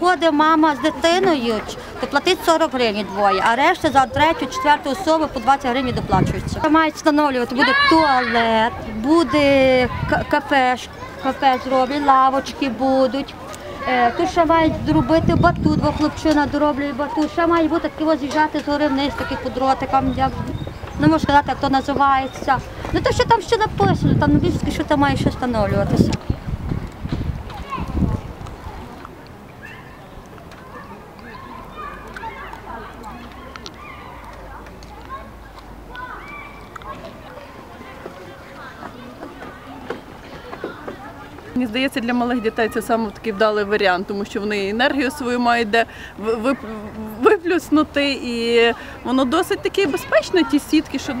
приходить мама з дитиною, то платить 40 гривень двоє, а решта за третю, четверту особу по 20 гривень доплачується. Мають встановлювати, буде туалет, буде кафе, кафе зроблять, лавочки будуть. Е, Тут ще мають зробити батут, бо хлопчина дороблює батут. Ще має бути такі з'їжджати з гори вниз, такі по дротикам, як не можу сказати, як то називається. Ну то що там ще написано, там написано, що там має ще встановлюватися. Мені здається, для малих дітей це саме такий вдалий варіант, тому що вони енергію свою мають де ви- ви- виплюснути, і воно досить таке безпечне, ті сітки, що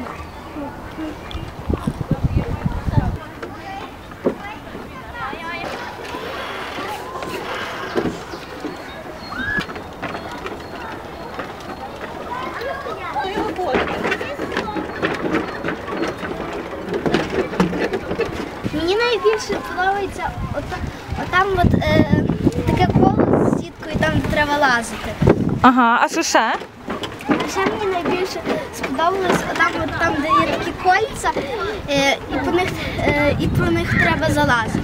Мені найбільше подобається ота- отам от, е, таке коло з сіткою, там треба лазити. Ага, а що ще? А ще мені найбільше сподобалось отам, от, там, де є такі кольця, е, і, по них, е, і по них треба залазити.